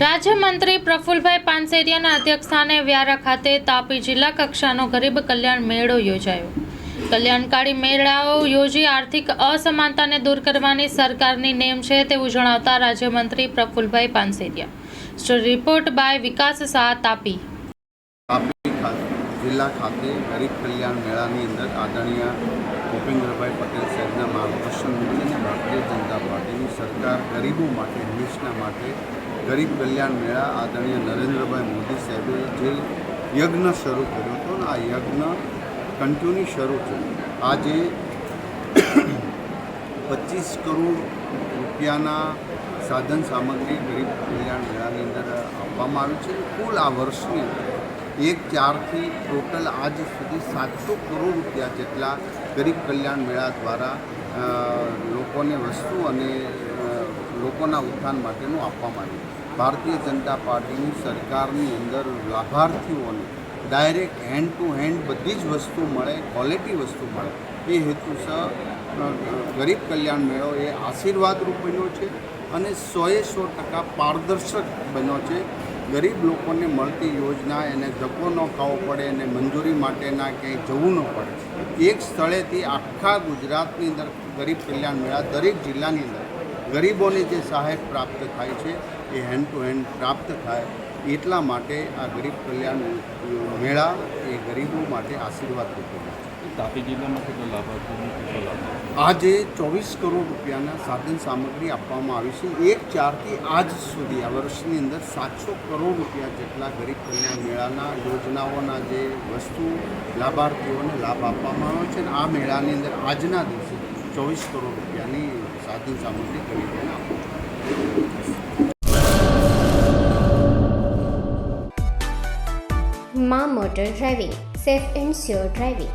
રાજ્યમંત્રી પ્રફુલભાઈ પાનસેરિયાના અધ્યક્ષસ્થાને વ્યારા ખાતે તાપી જિલ્લા કક્ષાનો ગરીબ કલ્યાણ મેળો યોજાયો. કલ્યાણકારી મેળાઓ યોજી આર્થિક અસમાનતાને દૂર કરવાની સરકારની નેમ છે તેવું જણાવતા રાજ્યમંત્રી Prafulbhai Panseriya. Report by Vikas Shah Tapi. જિલ્લા ખાતે ગરીબ કલ્યાણ મેળાની અંદર આદરણીય ભૂપેન્દ્રભાઈ પટેલ સાહેબના માર્ગદર્શન ભારતીય જનતા પાર્ટીની સરકાર ગરીબો માટે હંમેશના માટે ગરીબ કલ્યાણ મેળા આદરણીય નરેન્દ્રભાઈ મોદી સાહેબે જે યજ્ઞ શરૂ કર્યો હતો ને, આ યજ્ઞ કન્ટિન્યુ શરૂ છે આજે પચીસ કરોડ રૂપિયાના સાધન સામગ્રી ગરીબ કલ્યાણ મેળાની અંદર આપવામાં આવી છે. કુલ આ વર્ષની એક ચારથી ટોટલ આજ સુધી સાતસો કરોડ રૂપિયા જેટલા ગરીબ કલ્યાણ મેળા દ્વારા લોકોને વસ્તુ અને લોકોના ઉત્થાન માટેનું આપવામાં આવ્યું. ભારતીય જનતા પાર્ટીની સરકારની અંદર લાભાર્થીઓને ડાયરેક્ટ હેન્ડ ટુ હેન્ડ બધી જ વસ્તુ મળે ક્વોલિટી વસ્તુ મળે. એ હેતુસર ગરીબ કલ્યાણ મેળો એ આશીર્વાદરૂપ બન્યો છે અને સોએ સો ટકા પારદર્શક બન્યો છે. ગરીબ લોકોને મળતી યોજના એને ધક્કો ન ખાવો પડે અને મંજૂરી માટેના ક્યાંય જવું ન પડે. એક સ્થળેથી આખા ગુજરાતની અંદર ગરીબ કલ્યાણ મેળા દરેક જિલ્લાની અંદર ગરીબોને જે સહાય પ્રાપ્ત થાય છે, એ હેન્ડ ટુ હેન્ડ પ્રાપ્ત થાય, એટલા માટે આ ગરીબ કલ્યાણ મેળા એ ગરીબો માટે આશીર્વાદ રૂપે છે. તાપી જિલ્લામાં કેટલા લાભાર્થીઓને કેટલો લાભ આજે ચોવીસ કરોડ રૂપિયાના સાધન સામગ્રી આપવામાં આવી છે. એક ચારથી આજ સુધી આ વર્ષની અંદર સાતસો કરોડ રૂપિયા જેટલા ગરીબ કલ્યાણ મેળાના યોજનાઓના જે વસ્તુ લાભાર્થીઓને લાભ આપવામાં આવ્યો છે અને આ મેળાની અંદર આજના દિવસે ચોવીસ કરોડ રૂપિયાની સાધન સામગ્રી ગરીબોને આપવામાં માં motor driving safe and sure driving.